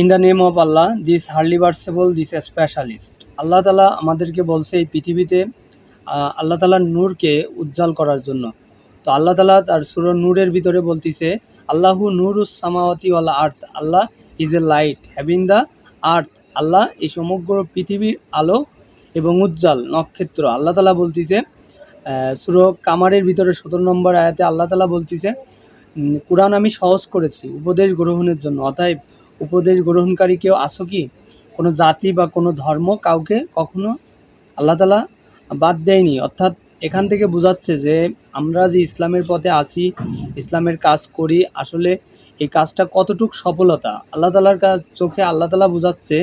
In the name of Allah this irreversible this specialist Allah তালা আমাদেরকে বলছে এই পৃথিবীতে আল্লাহ তালার নূরকে উজ্জ্বল করার জন্য। তো আল্লাহ তালা তার সুর নূরের ভিতরে বলতিছে, আল্লাহু নূরুস সামাওয়াতি ওয়াল আর্থ Allah is a light having the earth Allah এই সমগ্র পৃথিবীর আলো এবং উজ্জ্বল নক্ষত্র। আল্লাহ তালা বলতিছে সুর কামারের ভিতরে সতেরো নম্বর আয়াতে আল্লাহ তালা বলতিছে কোরআন আমি সহজ করেছি উপদেশ গ্রহণের জন্য। অতএব উপদেশ গ্রহণকারী কেউ আসো কি? কোনো জাতি বা কোনো ধর্ম কাউকে কখনো আল্লাহ তালা বাদ দেয়নি? অর্থাৎ এখান থেকে বোঝাচ্ছে যে আমরা যে ইসলামের পথে আসি ইসলামের কাজ করি, আসলে এই কাজটা কতটুক সফলতা? আল্লাহ তালার কাজ চোখে আল্লাহ তালা বোঝাচ্ছে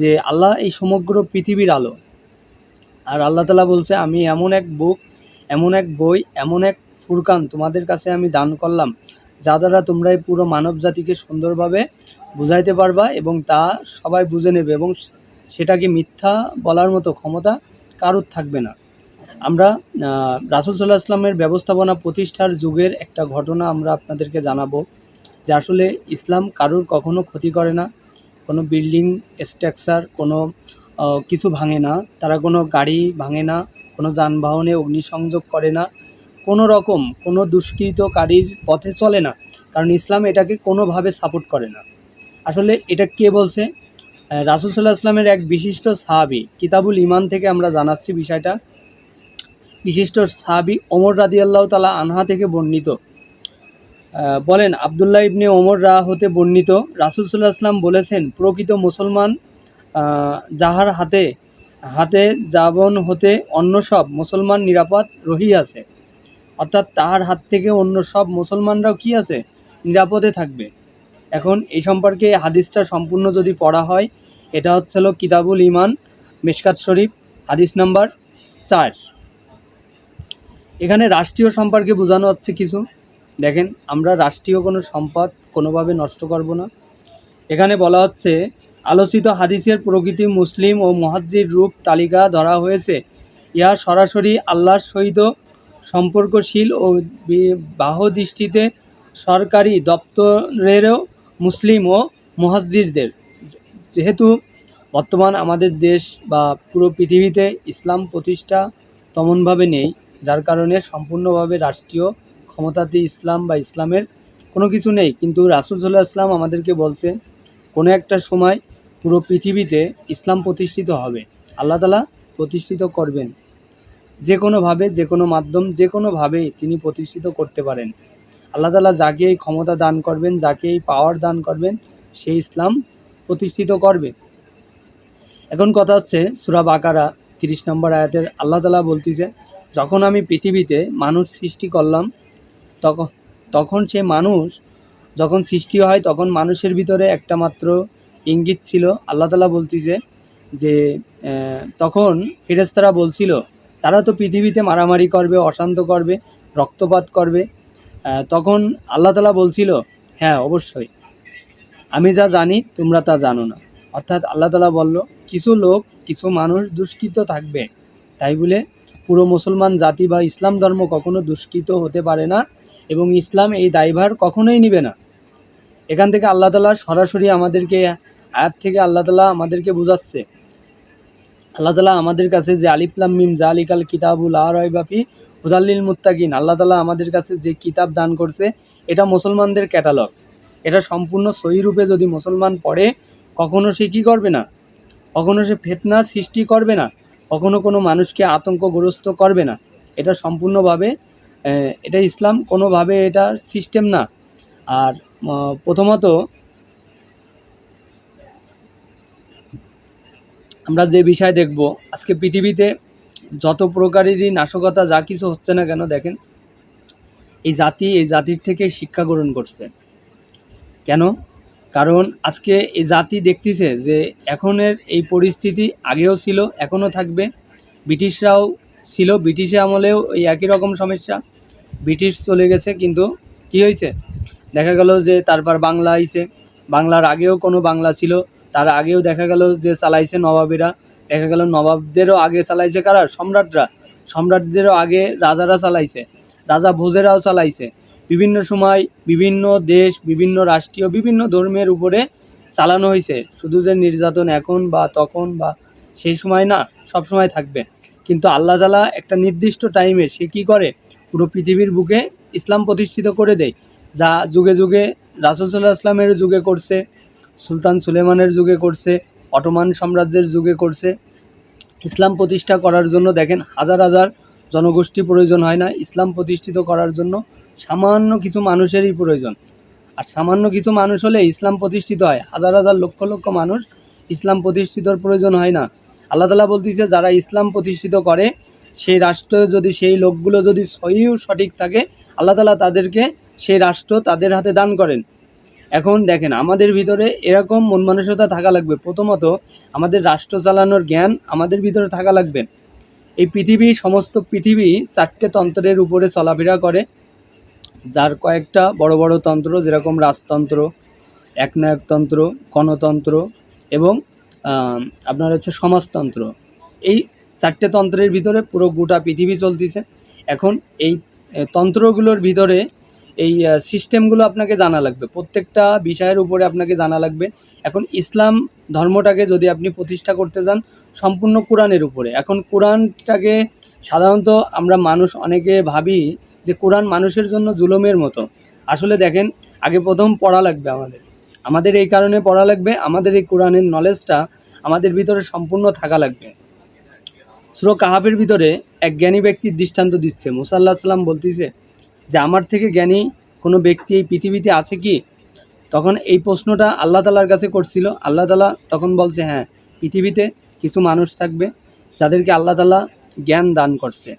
যে আল্লাহ এই সমগ্র পৃথিবীর আলো। আর আল্লাহ তালা বলছে, আমি এমন এক বুক, এমন এক বই, এমন এক ফুরকান তোমাদের কাছে আমি দান করলাম, যা দ্বারা তোমরা এই পুরো মানব জাতিকে সুন্দরভাবে বুঝাইতে পারবা এবং তা সবাই বুঝে নেবে এবং সেটাকে মিথ্যা বলার মতো ক্ষমতা কারুর থাকবে না। আমরা রাসূল সাল্লাহ ইসলামের ব্যবস্থাপনা প্রতিষ্ঠার যুগের একটা ঘটনা আমরা আপনাদেরকে জানাব, যে আসলে ইসলাম কারুর কখনো ক্ষতি করে না। কোনো বিল্ডিং স্ট্রাকচার, কোনো কিছু ভাঙে না। তারা কোনো গাড়ি ভাঙে না, কোনো যানবাহনে অগ্নিসংযোগ করে না। কোনো রকম কোনো দুষ্কৃতকারীর পথে চলে না, কারণ ইসলাম এটাকে কোনোভাবে সাপোর্ট করে না। আসলে এটা কে বলছে? রাসূল সাল্লাহ ইসলামের এক বিশিষ্ট সাহাবি, কিতাবুল ইমান থেকে আমরা জানাচ্ছি বিষয়টা। বিশিষ্ট সাহাবি ওমর রাদি আল্লাহ তালা আনহা থেকে বর্ণিত। বলেন, আবদুল্লাহ ইবনে ওমর রা হতে বর্ণিত, রাসুল সাল্লাহ আসলাম বলেছেন, প্রকৃত মুসলমান যাহার হাতে হাতে যাবন হতে অন্য সব মুসলমান নিরাপদ রহিয়াছে অর্থাৎ তাহার হাত থেকে অন্য সব মুসলমানরাও কি আছে? নিরাপদে থাকবে। এখন এই সম্পর্কে হাদিসটা সম্পূর্ণ যদি পড়া হয়, এটা হচ্ছে হলো কিতাবুল ইমান মেশকাত শরীফ, হাদিস নাম্বার চার। এখানে রাষ্ট্রীয় সম্পর্কে বোঝানো হচ্ছে কিছু। দেখেন, আমরা রাষ্ট্রীয় কোনো সম্পদ কোনোভাবে নষ্ট করব না। এখানে বলা হচ্ছে, আলোচিত হাদিসের প্রকৃতি মুসলিম ও মহাজ্জির রূপ তালিকা ধরা হয়েছে। ইহা সরাসরি আল্লাহর সহিত সম্পর্কশীল ও বাহ দৃষ্টিতে সরকারি দপ্তরেরও মুসলিম ও মহাজ্জিরদের। যেহেতু বর্তমান আমাদের দেশ বা পুরো পৃথিবীতে ইসলাম প্রতিষ্ঠা তেমনভাবে নেই, যার কারণে সম্পূর্ণভাবে রাষ্ট্রীয় ক্ষমতাতে ইসলাম বা ইসলামের কোনো কিছু নেই। কিন্তু রাসুল সাল্লাহ ইসলাম আমাদেরকে বলছে কোনো একটা সময় পুরো পৃথিবীতে ইসলাম প্রতিষ্ঠিত হবে। আল্লাহ তালা প্রতিষ্ঠিত করবেন। যে কোনোভাবে যে কোনো মাধ্যম যে কোনোভাবেই তিনি প্রতিষ্ঠিত করতে পারেন। আল্লাহ তালা যাকে এই ক্ষমতা দান করবেন, যাকে এই পাওয়ার দান করবেন সেই ইসলাম প্রতিষ্ঠিত করবে। এখন কথা হচ্ছে সুরাব আকারা তিরিশ নম্বর আয়াতের আল্লাহ তালা বলতেছে, যখন আমি পৃথিবীতে মানুষ সৃষ্টি করলাম তখন তখন সে মানুষ যখন সৃষ্টি হয়, তখন মানুষের ভিতরে একটা মাত্র ইঙ্গিত ছিল। আল্লাহ তালা বলতেছে যে তখন ফেরেস্তারা বলছিল, তারা তো পৃথিবীতে মারামারি করবে, অশান্ত করবে, রক্তপাত করবে তখন আল্লাহ তালা বলছিল হ্যাঁ অবশ্যই। আমি যা জানি, তোমরা তা জানো না। অর্থাৎ আল্লাহ তালা বলল, কিছু লোক, কিছু মানুষ দুষ্কৃত থাকবে। তাই বলে পুরো মুসলমান জাতি বা ইসলাম ধর্ম কখনো দুষ্কৃত হতে পারে না এবং ইসলাম এই দায়ভার কখনোই নিবে না। এখান থেকে আল্লাহ তালা সরাসরি আমাদেরকে, আয়াত থেকে আল্লাহ তালা আমাদেরকে বোঝাচ্ছে। আল্লাহ তালা আমাদের কাছে যে আলিফলাম মিম জালিকাল কিতাবুল আর বাফি হুদাল্লিল মুত্তাকিন, আল্লাহ তালা আমাদের কাছে যে কিতাব দান করছে, এটা মুসলমানদের ক্যাটালগ। এটা সম্পূর্ণ রূপে যদি মুসলমান পড়ে, কখনো সে কী করবে না? কখনো সে ফেতনা সৃষ্টি করবে না? কখনো কোনো মানুষকে আতঙ্কগ্রস্ত করবে না? এটা সম্পূর্ণভাবে এটা ইসলাম কোনোভাবে এটা সিস্টেম না। আর প্রথমত, আমরা যে বিষয় দেখব, আজকে পৃথিবীতে যত প্রকারেরই নাশকতা যা কিছু হচ্ছে না কেন, দেখেন, এই জাতি, এই জাতির থেকে শিক্ষা গ্রহণ করছে। কেন? কারণ আজকে এই জাতি দেখতেছে যে এখনের এই পরিস্থিতি আগেও ছিল, এখনও থাকবে। ব্রিটিশরাও ছিল, ব্রিটিশে আমলেও এই একই রকম সমস্যা। ব্রিটিশ চলে গেছে, কিন্তু কি হয়েছে? দেখা গেল যে তারপর বাংলা আইছে। বাংলার আগেও কোনো বাংলা ছিল, তার আগেও দেখা গেল যে চালাইছে নবাবেরা। দেখা গেল নবাবদেরও আগে চালাইছে কারা? সম্রাটরা। সম্রাটদেরও আগে রাজারা চালাইছে। রাজা ভোজেরাও চালাইছে। বিভিন্ন সময় বিভিন্ন দেশ, বিভিন্ন রাষ্ট্রীয়, বিভিন্ন ধর্মের উপরে চালানো হয়েছে শুধু যে নির্যাতন এখন বা তখন বা সেই সময় না, সব সময় থাকবে। কিন্তু আল্লাহ তালা একটা নির্দিষ্ট টাইমে সে কী করে? পুরো পৃথিবীর বুকে ইসলাম প্রতিষ্ঠিত করে দেয়। যা যুগে যুগে রাসুল সাল্লাহ ইসলামের যুগে করছে, সুলতান সুলেমানের যুগে করছে অটোমান সাম্রাজ্যের যুগে করছে। ইসলাম প্রতিষ্ঠা করার জন্য দেখেন হাজার হাজার জনগোষ্ঠী প্রয়োজন হয় না। ইসলাম প্রতিষ্ঠিত করার জন্য সামান্য কিছু মানুষেরই প্রয়োজন। আর সামান্য কিছু মানুষ হলে ইসলাম প্রতিষ্ঠিত হয়। হাজার হাজার লক্ষ লক্ষ মানুষ ইসলাম প্রতিষ্ঠিতর প্রয়োজন হয় না। আল্লাহ তালা বলতেছে, যারা ইসলাম প্রতিষ্ঠিত করে, সেই রাষ্ট্র যদি, সেই লোকগুলো যদি সহি ও সঠিক থাকে, আল্লাহ তালা তাদেরকে সেই রাষ্ট্র তাদের হাতে দান করেন। এখন দেখেন, আমাদের ভিতরে এরকম মন মানসিকতা থাকা লাগবে। প্রথমত, আমাদের রাষ্ট্র চালানোর জ্ঞান আমাদের ভিতরে থাকা লাগবে। এই পৃথিবী, সমস্ত পৃথিবী চারটে তন্ত্রের উপরে চলাফেরা করে। যার কয়েকটা বড় বড় তন্ত্র, যেরকম রাজতন্ত্র, একনায়কতন্ত্র, গণতন্ত্র এবং আপনার হচ্ছে সমাজতন্ত্র। এই চারটে তন্ত্রের ভিতরে পুরো গোটা পৃথিবী চলতেছে। এখন এই তন্ত্রগুলোর ভিতরে এই সিস্টেমগুলো আপনাকে জানা লাগবে। প্রত্যেকটা বিষয়ের উপরে আপনাকে জানা লাগবে। এখন ইসলাম ধর্মটাকে যদি আপনি প্রতিষ্ঠা করতে যান, সম্পূর্ণ কোরআনের উপরে। এখন কোরআনটাকে সাধারণত আমরা মানুষ অনেকে ভাবি যে কোরআন মানুষের জন্য জুলমের মতো। আসলে দেখেন, আগে প্রথম পড়া লাগবে আমাদের। আমাদের এই কারণে পড়া লাগবে, আমাদের এই কোরআনের নলেজটা আমাদের ভিতরে সম্পূর্ণ থাকা লাগবে। সুরো কাহাবের ভিতরে এক জ্ঞানী ব্যক্তির দৃষ্টান্ত দিচ্ছে। মুসাল্লাহ সাল্লাম বলতেছে যে আমার থেকে জ্ঞানী কোনো ব্যক্তি এই পৃথিবীতে আছে কি? তখন এই প্রশ্নটা আল্লাহ তালার কাছে করছিল। আল্লাহ তালা তখন বলছে হ্যাঁ পৃথিবীতে কিছু মানুষ থাকবে যাদেরকে আল্লাহ তালা জ্ঞান দান করছে।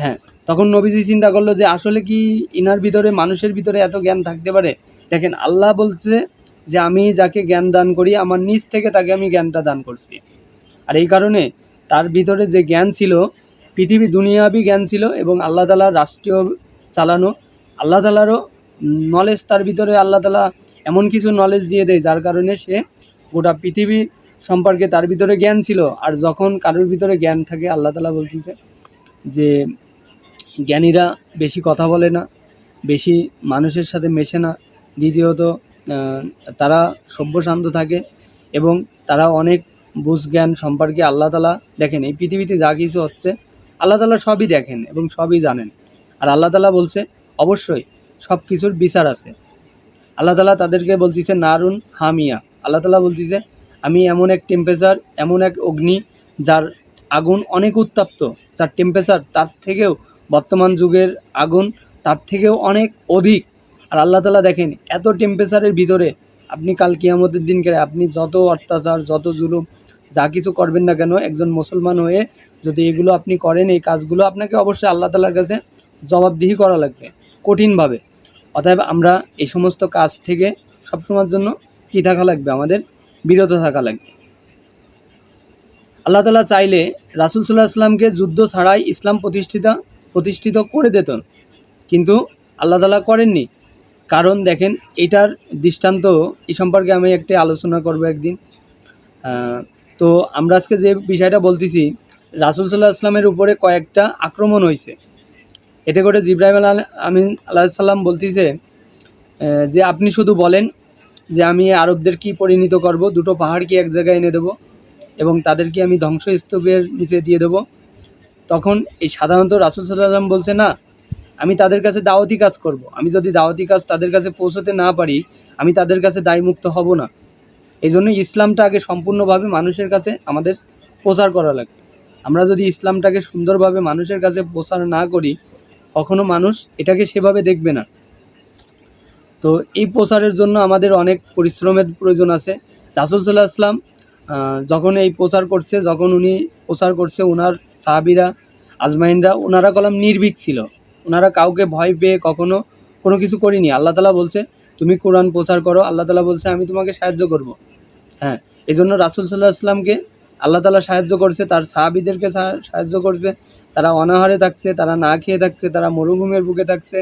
হ্যাঁ তখন নবীজি চিন্তা করল যে আসলে কি ইনার ভিতরে, মানুষের ভিতরে এত জ্ঞান থাকতে পারে? দেখেন, আল্লাহ বলছে যে আমি যাকে জ্ঞান দান করি, আমার নিজ থেকে তাকে আমি জ্ঞানটা দান করছি। আর এই কারণে তার ভিতরে যে জ্ঞান ছিল, পৃথিবী দুনিয়াবি জ্ঞান ছিল এবং আল্লাহ তালা রাষ্ট্রীয় চালানো। আল্লাহ তালারও নলেজ তার ভিতরে আল্লাহ তালা এমন কিছু নলেজ দিয়ে দেয়, যার কারণে সে গোটা পৃথিবী সম্পর্কে তার ভিতরে জ্ঞান ছিল। আর যখন কারোর ভিতরে জ্ঞান থাকে, আল্লাহ তালা বলতেছে যে, জ্ঞানীরা বেশি কথা বলে না, বেশি মানুষের সাথে মেশে না। দ্বিতীয়ত তারা সভ্যশান্ত থাকে এবং তারা অনেক বুঝ জ্ঞান সম্পর্কে আল্লাহ তালা দেখেন। এই পৃথিবীতে যা কিছু হচ্ছে, আল্লাহ তালা সবই দেখেন এবং সবই জানেন। আর আল্লাহ তালা বলছে, অবশ্যই সব কিছুর বিচার আছে। আল্লাহ তালা তাদেরকে বলতেছে, নারুন হামিয়া। আল্লাহ তালা বলতেছে, আমি এমন এক টেম্পারেচার এমন এক অগ্নি যার আগুন অনেক উত্তপ্ত। যার টেম্পারেচার তার থেকেও বর্তমান যুগের আগুন তার থেকেও অনেক অধিক। আর আল্লাহ তালা দেখেন, এত টেম্পারেচারের ভিতরে আপনি কাল কিয়ামতের দিনকে আপনি যত অত্যাচার, যত জুলুম, যা কিছু করবেন না কেন, একজন মুসলমান হয়ে যদি এগুলো আপনি করেন, এই কাজগুলো আপনাকে অবশ্যই আল্লাহ তালার কাছে জবাবদিহি করা লাগবে কঠিনভাবে। অতএব আমরা এই সমস্ত কাজ থেকে সবসময়ের জন্য কী থাকা লাগবে? আমাদের বিরত থাকা লাগবে। আল্লাহ তালা চাইলে রাসুল সাল্লাহ আসলামকে যুদ্ধ ছাড়াই ইসলাম প্রতিষ্ঠিতা, প্রতিষ্ঠিত করে দিতেন। কিন্তু আল্লাহ তালা করেননি। কারণ দেখেন, এটার দৃষ্টান্ত এই সম্পর্কে আমি একটি আলোচনা করব একদিন। তো আমরা আজকে যে বিষয়টা বলতেছি, রাসুল সাল্লাহ আসলামের উপরে কয়েকটা আক্রমণ হয়েছে। এতে করে জিব্রাহিম আল আমিন আল্লাহ বলতেছে যে আপনি শুধু বলেন যে আমি আরবদের কি পরিণত করব, দুটো পাহাড় কি এক জায়গায় এনে দেবো এবং তাদেরকে আমি ধ্বংসস্তূপের নিচে দিয়ে দেবো। তখন এই সাধারণত রাসুল সাল্লাম বলছে, না, আমি তাদের কাছে দাওয়াতি কাজ করব। আমি যদি দাওয়াতি কাজ তাদের কাছে পৌঁছতে না পারি, আমি তাদের কাছে দায়মুক্ত হব না। এই জন্য ইসলামটা আগে সম্পূর্ণভাবে মানুষের কাছে আমাদের প্রচার করা লাগে আমরা যদি ইসলামটাকে সুন্দরভাবে মানুষের কাছে প্রচার না করি কখনো মানুষ এটাকে সেভাবে দেখবে না। তো এই প্রচারের জন্য আমাদের অনেক পরিশ্রমের প্রয়োজন আছে। রাসুল সাল্লাহ আসলাম যখন এই প্রচার করছে, যখন উনি প্রচার করছে ওনার সাহাবিরা, আজমাইনরা ওনারা কলাম নির্ভীক ছিল। ওনারা কাউকে ভয় পেয়ে কখনো কোনো কিছু করিনি। আল্লাহ তালা বলছে, তুমি কোরআন প্রচার করো। আল্লাহ তালা বলছে, আমি তোমাকে সাহায্য করব। হ্যাঁ এই জন্য রাসুল সাল্লাহ আসলামকে আল্লাহ তালা সাহায্য করছে, তার সাহাবিদেরকে সাহায্য করছে। তারা অনাহারে থাকছে, তারা না খেয়ে থাকছে, তারা মরুভূমির বুকে থাকছে,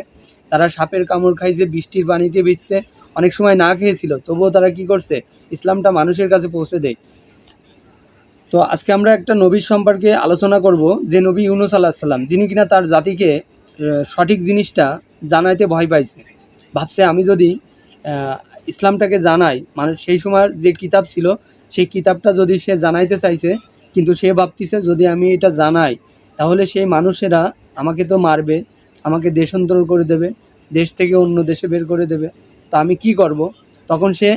তারা সাপের কামড় খাইছে, বৃষ্টির পানিতে ভিজছে, অনেক সময় না খেয়েছিল, তবুও তারা কি করছে? ইসলামটা মানুষের কাছে পৌঁছে দেয়। তো আজকে আমরা একটা নবীর সম্পর্কে আলোচনা করব, যে নবী ইউনুস আল্লাহ সাল্লাম যিনি কিনা তার জাতিকে সঠিক জিনিসটা জানাইতে ভয় পাইছে। ভাবছে, আমি যদি ইসলামটাকে জানাই, মানুষ সেই সময় যে কিতাব ছিল, সেই কিতাবটা যদি সে জানাইতে চাইছে, কিন্তু সে ভাবতিছে, যদি আমি এটা জানাই তাহলে সেই মানুষেরা আমাকে তো মারবে, আমাকে দেশান্তর করে দেবে, দেশ থেকে অন্য দেশে বের করে দেবে। তো আমি কি করব? তখন সে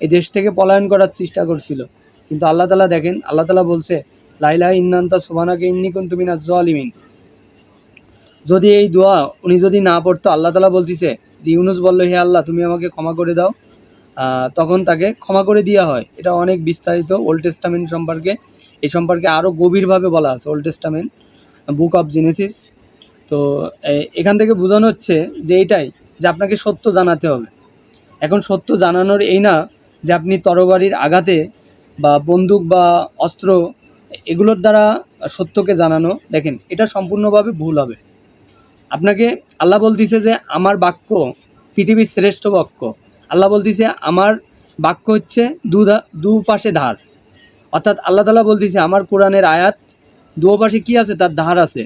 এই দেশ থেকে পলায়ন করার চেষ্টা করছিল। কিন্তু আল্লাহ তালা দেখেন, আল্লাহ তালা বলছে লাইলা ইন্নান্তা সোবানাকে ইন্নি কুন তুমি না যদি এই দোয়া উনি যদি না পড়তো, আল্লাহ তালা বলতিছে যে, ইউনুস বলল, হে আল্লাহ, তুমি আমাকে ক্ষমা করে দাও। তখন তাকে ক্ষমা করে দেওয়া হয়। এটা অনেক বিস্তারিত, ওল্ড টেস্টামেন্ট সম্পর্কে। এই সম্পর্কে আরও গভীরভাবে বলা আছে, Old Testament. Book of Genesis তো এখান থেকে বোঝানো হচ্ছে যে এটাই যে আপনাকে সত্য জানাতে হবে। এখন সত্য জানানোর এই না, যে আপনি তরবারির আঘাতে বা বন্দুক বা অস্ত্র, এগুলোর দ্বারা সত্যকে জানানো, দেখেন, এটা সম্পূর্ণভাবে ভুল হবে। আপনাকে আল্লাহ বলতিছে যে, আমার বাক্য পৃথিবীর শ্রেষ্ঠ বাক্য। আল্লাহ বলতিছে, আমার বাক্য হচ্ছে দু ধা- দু পাশে ধার। অর্থাৎ আল্লাহ তালা বলতিছে, আমার কোরআনের আয়াত দু পাশে কী আছে? তার ধার আছে।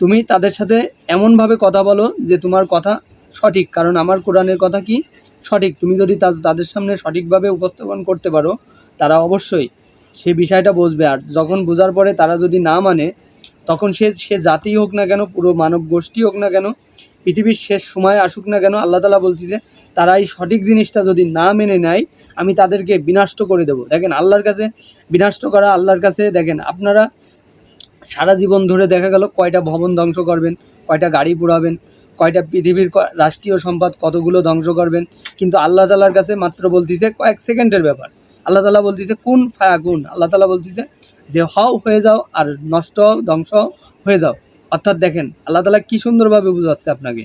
তুমি তাদের সাথে এমনভাবে কথা বলো যে তোমার কথা সঠিক, কারণ আমার কোরআনের কথা কি সঠিক? তুমি যদি তাদের সামনে সঠিকভাবে উপস্থাপন করতে পারো, তারা অবশ্যই সে বিষয়টা বুঝবে। আর যখন বোঝার পরে তারা যদি না মানে তখন সে সে জাতি হোক না কেন, পুরো মানব গোষ্ঠী হোক না কেন, পৃথিবীর শেষ সময় আসুক না কেন, আল্লাহ তালা বলতেছে তারা এই সঠিক জিনিসটা যদি না মেনে নেয়, আমি তাদেরকে বিনষ্ট করে দেবো। দেখেন, আল্লাহর কাছে বিনষ্ট করা, আল্লাহর কাছে, দেখেন, আপনারা সারা জীবন ধরে দেখা গেল কয়টা ভবন ধ্বংস করবেন, কয়টা গাড়ি পোড়াবেন, কয়টা পৃথিবীর রাষ্ট্রীয় সম্পদ কতগুলো ধ্বংস করবেন। কিন্তু আল্লাহ তালার কাছে মাত্র বলতেছে কয়েক সেকেন্ডের ব্যাপার। আল্লাহ তালা বলতেছে, কোন ফায়া কোন? আল্লাহ তালা বলতেছে যে, হও হয়ে যাও আর নষ্ট, ধ্বংস হয়ে যাও। অর্থাৎ দেখেন, আল্লাহ তালা কী সুন্দরভাবে বোঝাচ্ছে আপনাকে।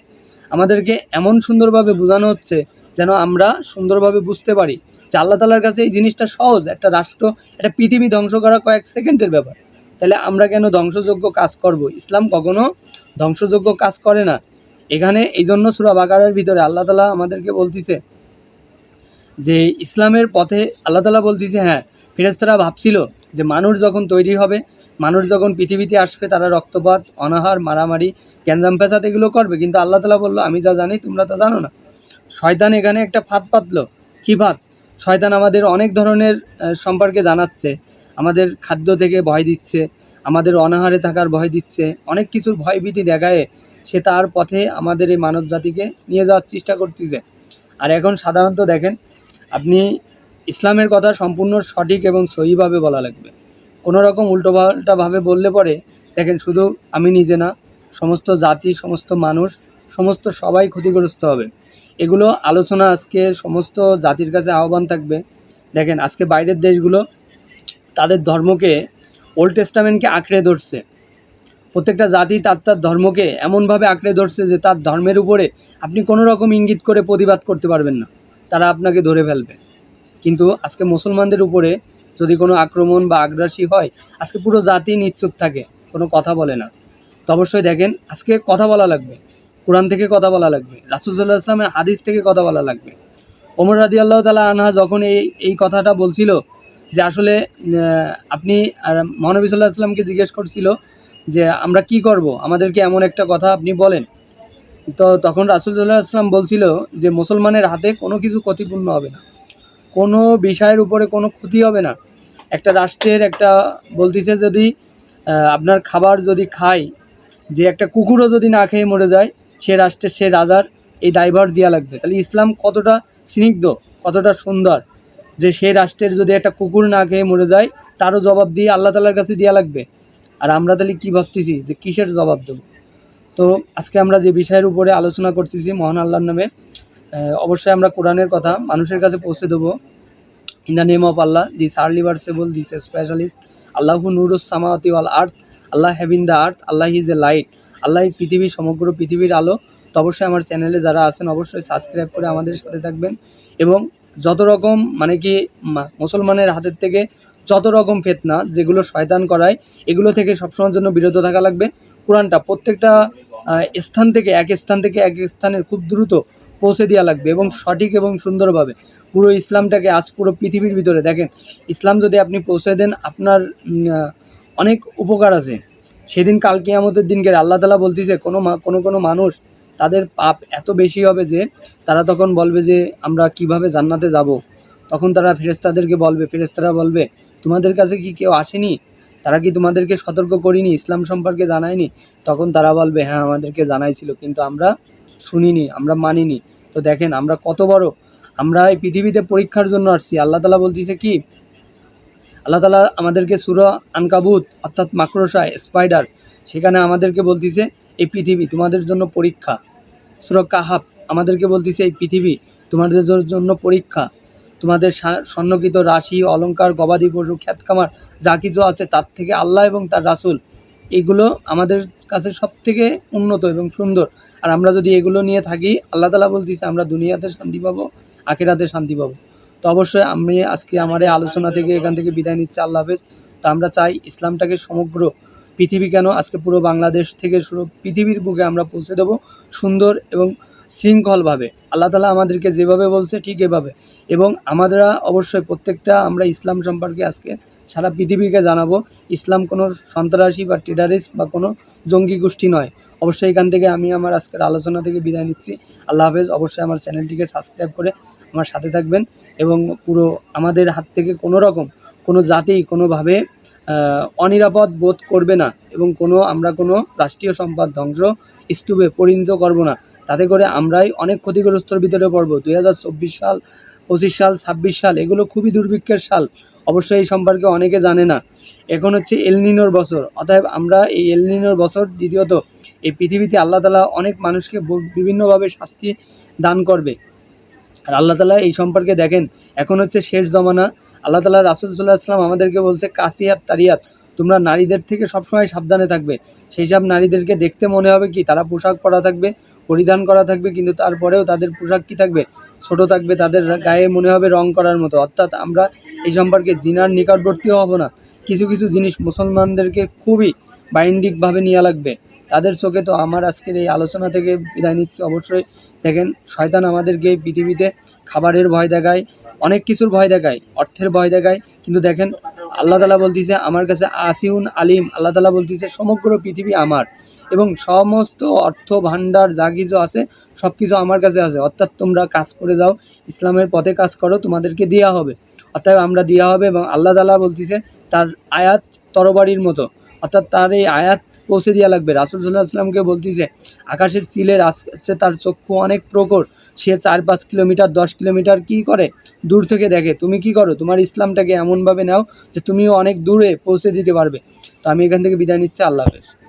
আমাদেরকে এমন সুন্দরভাবে বোঝানো হচ্ছে যেন আমরা সুন্দরভাবে বুঝতে পারি যে, আল্লাহ তালার কাছে এই জিনিসটা সহজ, একটা রাষ্ট্র, একটা পৃথিবী ধ্বংস করা কয়েক সেকেন্ডের ব্যাপার। তাহলে আমরা কেন ধ্বংসযোগ্য কাজ করব? ইসলাম কখনো ধ্বংসযোগ্য কাজ করে না। এখানে এই জন্য সুরা বাকারের ভিতরে আল্লাহ তালা আমাদেরকে বলতিছে যে, ইসলামের পথে আল্লাহ তালা বলতিছে হ্যাঁ ফেরেস্তারা ভাবছিল যে মানুষ যখন তৈরি হবে, মানুষ যখন পৃথিবীতে আসবে, তারা রক্তপাত, অনাহার, মারামারি, গ্যাঞ্জাম ফেসাদ এগুলো করবে। কিন্তু আল্লাহ তালা বলল, আমি যা জানি, তোমরা তা জানো না। শয়তান এখানে একটা ফাঁদ পাতলো। কী ফাঁদ? শয়তান আমাদের অনেক ধরনের সম্পর্কে জানাচ্ছে। আমাদের খাদ্য থেকে ভয় দিচ্ছে, আমাদের অনাহারে থাকার ভয় দিচ্ছে, অনেক কিছুর ভয়ভীতি দেখায় সে তার পথে আমাদের এই মানব জাতিকে নিয়ে যাওয়ার চেষ্টা করতেছে। আর এখন সাধারণত দেখেন, আপনি ইসলামের কথা সম্পূর্ণ সঠিক এবং সহিভাবে বলা লাগবে। কোনো রকম উল্টোপাল্টাভাবে বললে পরে দেখেন শুধু আমি নিজে না, সমস্ত জাতি, সমস্ত মানুষ, সমস্ত সবাই ক্ষতিগ্রস্ত হবে। এগুলো আলোচনা আজকে সমস্ত জাতির কাছে আহ্বান থাকবে। দেখেন আজকে বাইরের দেশগুলো তাদের ধর্মকে ওল্ড টেস্টামেন্টকে আঁকড়ে ধরছে। প্রত্যেকটা জাতি তার তার ধর্মকে এমনভাবে আঁকড়ে ধরছে যে তার ধর্মের উপরে আপনি কোনো রকম ইঙ্গিত করে প্রতিবাদ করতে পারবেন না। তারা আপনাকে ধরে ফেলবে। কিন্তু আজকে মুসলমানদের উপরে যদি কোনো আক্রমণ বা আগ্রাসী হয়, আজকে পুরো জাতি নিশ্চুপ থাকে, কোনো কথা বলে না। তো অবশ্যই দেখেন, আজকে কথা বলা লাগবে। কোরআন থেকে কথা বলা লাগবে। রাসুল সাল্লাহ আসলামের হাদিস থেকে কথা বলা লাগবে। ওমর রাদি আল্লাহ তালা আনহা যখন এই এই কথাটা বলছিল যে আসলে আপনি মহানবী সাল্লাহ আসলামকে জিজ্ঞেস করছিল যে আমরা কি করব? আমাদেরকে এমন একটা কথা আপনি বলেন। তো তখন রাসুল্লাহ আসলাম বলছিল যে মুসলমানের হাতে কোনো কিছু ক্ষতিপূর্ণ হবে না। কোনো বিষয়ের উপরে কোনো ক্ষতি হবে না। একটা রাষ্ট্রের একটা, বলতেছে যদি আপনার খাবার যদি খায়, যে একটা কুকুরও যদি না খেয়ে মরে যায়, সে রাষ্ট্রের, সে রাজার এই দায়ভার দেওয়া লাগবে। তাহলে ইসলাম কতটা স্নিগ্ধ, কতটা সুন্দর যে সে রাষ্ট্রের যদি একটা কুকুর না খেয়ে মরে যায়, তারও জবাব দিয়ে আল্লাহ তালার কাছে দেওয়া লাগবে। আর আমরা তাহলে কী ভাবতেছি যে কিসের জবাব দেবো? তো আজকে আমরা যে বিষয়ের উপরে আলোচনা করতেছি মহান আল্লাহর নামে অবশ্যই আমরা কোরআনের কথা মানুষের কাছে পৌঁছে দেবো। In the name of Allah this irreversible this a specialist আল্লাহু নুরুস সামাওয়াতি ওয়াল আর্থ Allah having the earth Allah is a light Allah পৃথিবী, সমগ্র পৃথিবীর আলো। তো অবশ্যই আমার চ্যানেলে যারা আছেন, অবশ্যই সাবস্ক্রাইব করে আমাদের সাথে থাকবেন। এবং যত রকম মানে কি মুসলমানের হাতের থেকে যত রকম ফেতনা যেগুলো শয়তান করায়, এগুলো থেকে সবসময়ের জন্য বিরত থাকা লাগবে। কোরআনটা প্রত্যেকটা স্থান থেকে এক স্থান থেকে এক স্থানের খুব দ্রুত পৌঁছে দেওয়া লাগবে এবং সঠিক এবং সুন্দরভাবে। পুরো ইসলামটাকে আজ পুরো পৃথিবীর ভিতরে দেখেন, ইসলাম যদি আপনি পৌঁছে দেন, আপনার অনেক উপকার আছে। সেদিন কাল কিয়ামতের দিনকে আল্লাহ তালা বলতেছে, কোনো কোনো কোনো মানুষ তাদের পাপ এত বেশি হবে যে তারা তখন বলবে যে আমরা কীভাবে জান্নাতে যাব। তখন তারা ফেরেস্তাদেরকে বলবে ফেরেস্তারা বলবে, তোমাদের কাছে কি কেউ আসেনি? তারা কি তোমাদেরকে সতর্ক করিনি, ইসলাম সম্পর্কে জানায়নি? তখন তারা বলবে হ্যাঁ আমাদেরকে জানাইছিল, কিন্তু আমরা শুনিনি, আমরা মানিনি। তো দেখেন, আমরা কত বড়। আমরা এই পৃথিবীতে পরীক্ষার জন্য আসছি। আল্লাহ তালা বলতেছে কি? আল্লাহ তালা আমাদেরকে সুরা আনকাবুত, অর্থাৎ মাকড়সা, স্পাইডার, সেখানে আমাদেরকে বলতেছে এই পৃথিবী তোমাদের জন্য পরীক্ষা। সুরা কাহাব আমাদেরকে বলতেছে, এই পৃথিবী তোমাদের জন্য পরীক্ষা। তোমাদের স্বর্ণকৃত রাশি অলংকার গবাদি পশু, খ্যাতকামার, যা কিছু আছে তার থেকে আল্লাহ এবং তার রাসূল। এগুলো আমাদের কাছে সব থেকে উন্নত এবং সুন্দর। আর আমরা যদি এগুলো নিয়ে থাকি, আল্লাহ তালা বলতেছে, আমরা দুনিয়াতে শান্তি পাবো, আখেরাতে শান্তি পাবো। তো অবশ্যই আমি আজকে আমার এই আলোচনা থেকে, এখান থেকে বিদায় নিচ্ছি, আল্লাহ হাফেজ। তো আমরা চাই ইসলামটাকে সমগ্র পৃথিবী কেন? আজকে পুরো বাংলাদেশ থেকে শুরু পৃথিবীর বুকে আমরা পৌঁছে দেবো সুন্দর এবং শৃঙ্খলভাবে। আল্লাহ তালা আমাদেরকে যেভাবে বলছে ঠিক এভাবে। এবং আমরা অবশ্যই প্রত্যেকটা আমরা ইসলাম সম্পর্কে আজকে সারা পৃথিবীকে জানাব। ইসলাম কোনো সন্ত্রাসী বা টেরারিস্ট বা কোনো জঙ্গি গোষ্ঠী নয়। অবশ্যই এখান থেকে আমি আমার আজকের আলোচনা থেকে বিদায় নিচ্ছি। আল্লাহ হাফেজ। অবশ্যই আমার চ্যানেলটিকে সাবস্ক্রাইব করে আমার সাথে থাকবেন এবং পুরো আমাদের হাত থেকে কোনো রকম কোনো জাতি কোনোভাবে অনিরাপদ বোধ করবে না এবং কোনো, আমরা কোনো রাষ্ট্রীয় সম্পদ ধ্বংস স্তূপে পরিণত করব না। তাতে করে আমরাই অনেক ক্ষতিগ্রস্তর ভিতরে পড়ব। দুই সাল, পঁচিশ সাল, ছাব্বিশ সাল, এগুলো খুবই দুর্ভিক্ষের সাল। অবশ্যই এই সম্পর্কে অনেকে জানে না। এখন হচ্ছে এলনিনোর বছর। অতএব আমরা এই এলনিনোর বছর দ্বিতীয়ত এই পৃথিবীতে আল্লাহ তালা অনেক মানুষকে বিভিন্নভাবে শাস্তি দান করবে। আর আল্লাহ তালা এই সম্পর্কে দেখেন, এখন হচ্ছে শেষ জমানা। আল্লাহ তালা রাসুল সাল্লাহ আসলাম আমাদেরকে বলছে, কাসিয়াত তারিয়াত, তোমরা নারীদের থেকে সবসময় সাবধানে থাকবে। সেই সব নারীদেরকে দেখতে মনে হবে কি, তারা পোশাক পরা থাকবে, পরিধান করা থাকবে, কিন্তু তারপরেও তাদের পোশাক কি থাকবে? ছোট থাকবে, তাদের গায়ে মনে হবে রং করার মতো। অর্থাৎ আমরা এই সম্পর্কে জিনার নিকটবর্তীও হব না। কিছু কিছু জিনিস মুসলমানদেরকে খুবই বাইন্ডিকভাবে নেওয়া লাগবে। তাদের চোখে তো আমার আজকের এই আলোচনা থেকে বিদায় নিচ্ছে। অবশ্যই দেখেন, শয়তান আমাদেরকে পৃথিবীতে খাবারের ভয় দেখায় অনেক কিছুর ভয় দেখায়, অর্থের ভয় দেখায়। কিন্তু দেখেন, আল্লাহ তালা বলতেছে, আমার কাছে আসিউন আলিম। আল্লাহ তালা বলতেছে, সমগ্র পৃথিবী আমার। এবং সমস্ত অর্থ, ভাণ্ডার, যা কিছু আছে সব কিছু আমার কাছে আছে। অর্থাৎ তোমরা কাজ করে যাও, ইসলামের পথে কাজ করো, তোমাদেরকে দেওয়া হবে। অর্থাৎ আমরা দেওয়া হবে এবং আল্লাহ তালা বলতেছে, তার আয়াত তরবারির মতো। অর্থাৎ তার এই আয়াত পৌঁছে দেওয়া লাগবে। রাসুল সাল্লাহ আসলামকে বলতেছে, আকাশের চিলের আসছে তার চক্ষু অনেক প্রখর। সে চার পাঁচ কিলোমিটার, দশ কিলোমিটার কি করে? দূর থেকে দেখে। তুমি কি করো? তোমার ইসলামটাকে এমনভাবে নাও যে তুমিও অনেক দূরে পৌঁছে দিতে পারবে। তো আমি এখান থেকে বিদায় নিচ্ছি। আল্লাহ হাফেজ।